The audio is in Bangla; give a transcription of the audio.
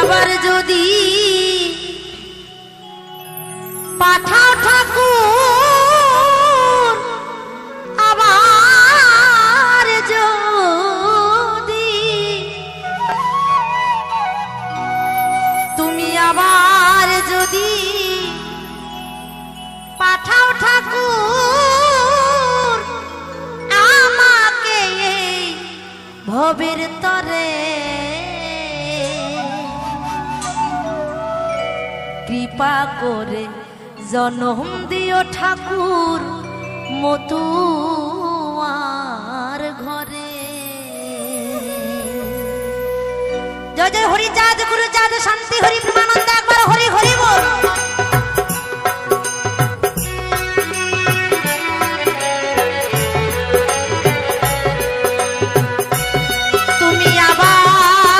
আবার যদি পাঠাও ঠাকুর আবার যদি তুমি আবার যদি পাঠাও ঠাকুর আমাকে ভবের তরে কৃপা করে জনম দিও ঠাকুর মতুয়ার ঘরে। জয় জয় হরি চাঁদ